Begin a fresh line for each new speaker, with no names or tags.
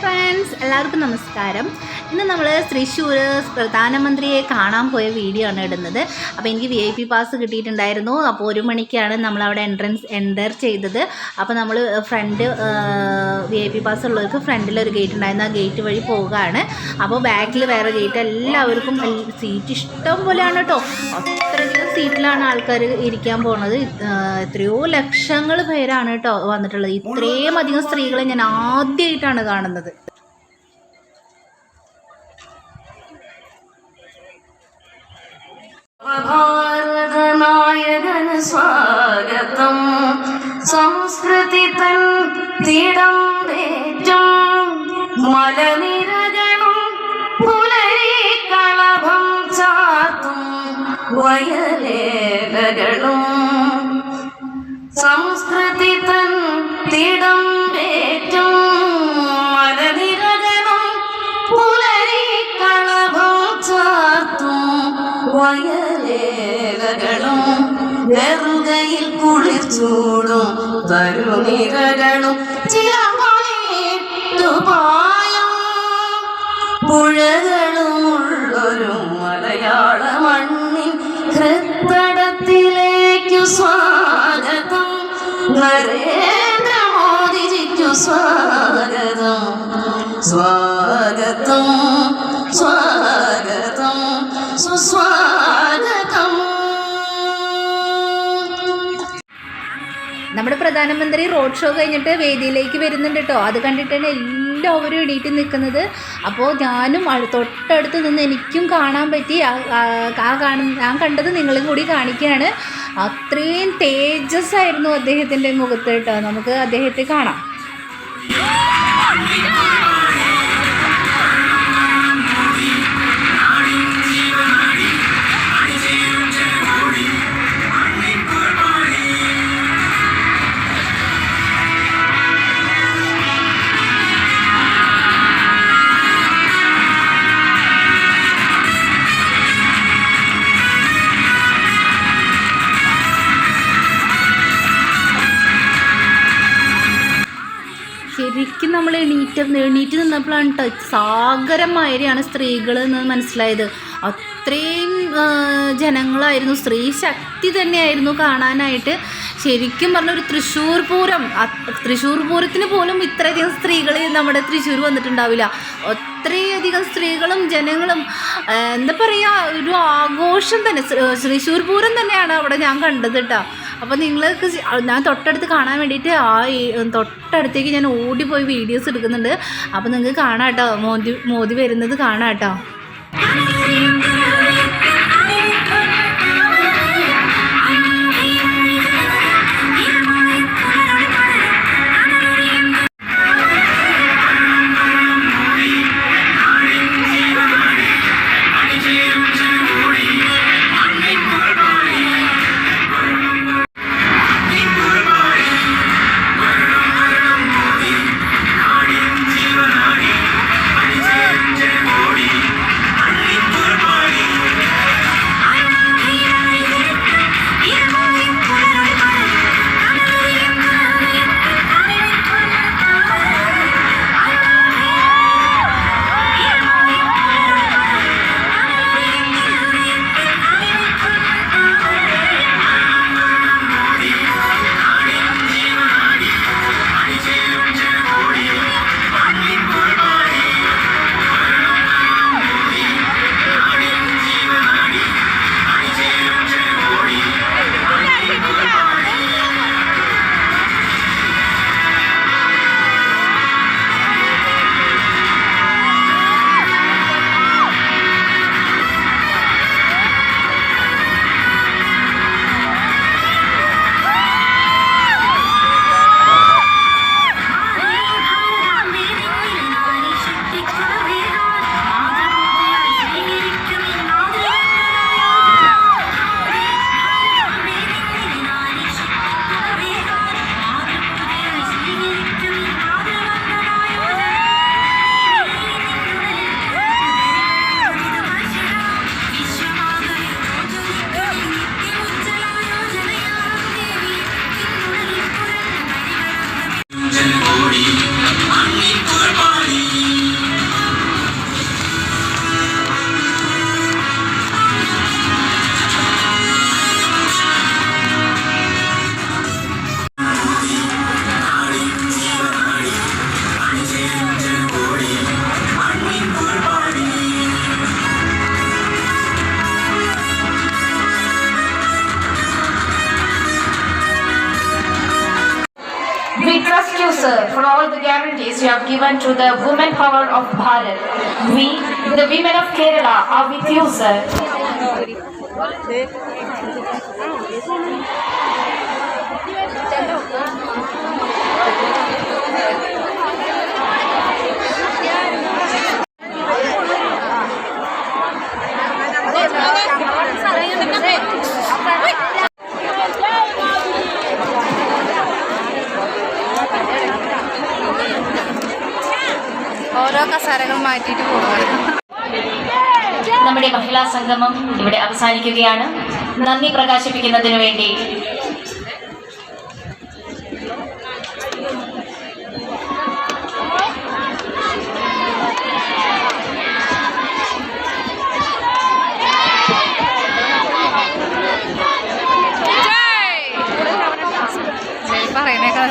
friends. Friends എല്ലാവർക്കും നമസ്കാരം. ഇന്ന് നമ്മൾ തൃശ്ശൂർ പ്രധാനമന്ത്രിയെ കാണാൻ പോയ വീഡിയോ ആണ് ഇടുന്നത്. അപ്പോൾ എനിക്ക് വി ഐ പി പാസ് കിട്ടിയിട്ടുണ്ടായിരുന്നു. അപ്പോൾ ഒരു മണിക്കാണ് നമ്മൾ അവിടെ എൻട്രൻസ് എന്റർ ചെയ്തത് അപ്പോൾ നമ്മൾ front V I P pass ഉള്ളവർക്ക് ഫ്രണ്ടിൽ ഒരു ഗേറ്റ് ഉണ്ടായിരുന്നു. ആ ഗേറ്റ് വഴി പോവുകയാണ്. അപ്പോൾ ബാക്കിൽ വേറെ ഗേറ്റ് എല്ലാവർക്കും സീറ്റ് ഇഷ്ടം പോലെയാണ് കേട്ടോ അത്രയധികം സീറ്റിലാണ് ആൾക്കാർ ഇരിക്കാൻ പോകുന്നത് എത്രയോ ലക്ഷങ്ങൾ പേരാണ് കേട്ടോ വന്നിട്ടുള്ളത്. ഇത്രയും അധികം സ്ത്രീകളെ ഞാൻ ആദ്യമായിട്ടാണ് കാണുന്നത്.
സ്വാഗതം. സംസ്കൃതി തൻ തിടം വേറ്റും മലനിരകളും പുലരി കളഭം ചാത്തും വയലേലകളും. സംസ്കൃതി തൻ തിടം വേറ്റും മലനിരകളും പുലരി ചാത്തും വയലേലകളും വെറുകയിൽ കുളിച്ചൂടും തരുനിരകളും ചിലമണിട്ടുപായും പുഴകളുമുള്ളൊരു മലയാള മണ്ണിൻ ഹൃത്തടത്തിലേക്കു സ്വാഗതം. നരേന്ദ്രമോദിജിക്കു സ്വാഗതം. സ്വാഗതം സ്വാഗതം സുസ്വാഗതം
നമ്മുടെ പ്രധാനമന്ത്രി റോഡ് ഷോ കഴിഞ്ഞിട്ട് വേദിയിലേക്ക് വരുന്നുണ്ട് കേട്ടോ. അത് കണ്ടിട്ടാണ് എല്ലാവരും എണീറ്റ് നിൽക്കുന്നത്. അപ്പോൾ ഞാനും തൊട്ടടുത്ത് നിന്ന് എനിക്കും കാണാൻ പറ്റി. ആ- കാണുന്ന ഞാൻ കണ്ടത് നിങ്ങളും കൂടി കാണിക്കുകയാണ്. അത്രയും തേജസ്സായിരുന്നു അദ്ദേഹത്തിന്റെ മുഖത്ത് കേട്ടോ. നമുക്ക് അദ്ദേഹത്തെ കാണാം. ശരിക്കും നമ്മൾ എണീറ്റ് എണീറ്റ് നിന്നപ്പോഴാണ് കേട്ടോ സാഗരമായിരിയാണ് സ്ത്രീകൾ എന്ന് മനസ്സിലായത്. അത്രയും ജനങ്ങളായിരുന്നു. സ്ത്രീ ശക്തി തന്നെയായിരുന്നു കാണാനായിട്ട്. ശരിക്കും പറഞ്ഞ ഒരു തൃശ്ശൂർ പൂരം. തൃശ്ശൂർ പൂരത്തിന് പോലും ഇത്രയധികം സ്ത്രീകൾ നമ്മുടെ തൃശ്ശൂർ വന്നിട്ടുണ്ടാവില്ല. അത്രയധികം സ്ത്രീകളും ജനങ്ങളും എന്താ പറയുക ഒരു ആഘോഷം തന്നെ. തൃശ്ശൂർ പൂരം തന്നെയാണ് അവിടെ ഞാൻ കണ്ടത് കേട്ടോ അപ്പോൾ നിങ്ങൾക്ക് ഞാൻ തൊട്ടടുത്ത് കാണാൻ വേണ്ടിയിട്ട് ആ തൊട്ടടുത്തേക്ക് ഞാൻ ഓടിപ്പോയി വീഡിയോസ് എടുക്കുന്നുണ്ട്. അപ്പോൾ നിങ്ങൾക്ക് കാണാം കേട്ടോ മോദി മോദി വരുന്നത് കാണാം കേട്ടോ
you have given to the women power of Bharat. We, the women of Kerala, are with you, sir.
ഓരോ കസാരകൾ മാറ്റിയിട്ട് പോകുക
നമ്മുടെ മഹിളാ സംഗമം ഇവിടെ അവസാനിക്കുകയാണ്. നന്ദി പ്രകാശിപ്പിക്കുന്നതിന് വേണ്ടി.
പറയുന്നേക്കാൾ